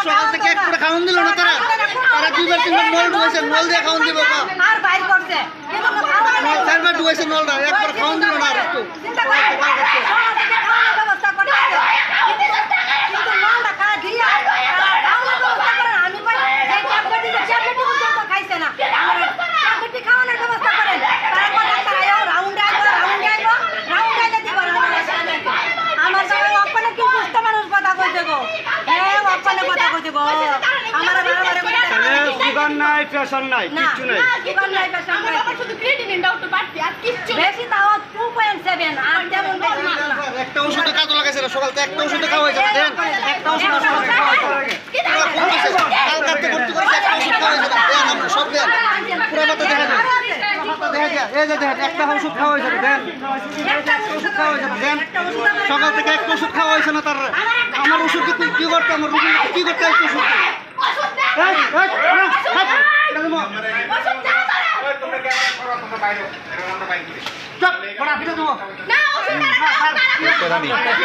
সকাল থেকে এক করে খাওন দিল না তারা? তারা দুইবার তিনবার নল ঢুকেছে নল দিয়ে খাওন দিব আর বাইর করছে। চারবার ঢুকেছে নলটা একবার খাওন দিল না আর একটু। অপনে কথা কইতে গো আমার বারে বারে বলে তাহলে সুগার নাই প্রেশার নাই কিচ্ছু নাই জীবন নাই পেশা আমার শুধু ক্রিয়েটিনিনটাও একটু বাড়তি আর কিচ্ছু বেশি তাও টু আর তেমন একটা ওষুধে কাজে লাগাইছে সকাল থেকে একটা ওষুধে খাওয়া হয়েছে দেন একটা ওষুধ আসলে খাওয়া হয়েছে কাল কাটতে ভর্তি করেছে একটা ওষুধ খাওয়া হয়েছে দেন আমরা সব দেন পুরো মাথা দেখা যায় দেখা যায় এই যে দেখেন একটা ওষুধ খাওয়া হয়েছে দেন একটা খাওয়া হয়েছে না দেন একটা ওষুধ আমার সকাল থেকে একটা ওষুধ খাওয়া হয়েছে না তার আমার ওষুধ কি করতে আমার রুগী কি করতে একটা ওষুধ।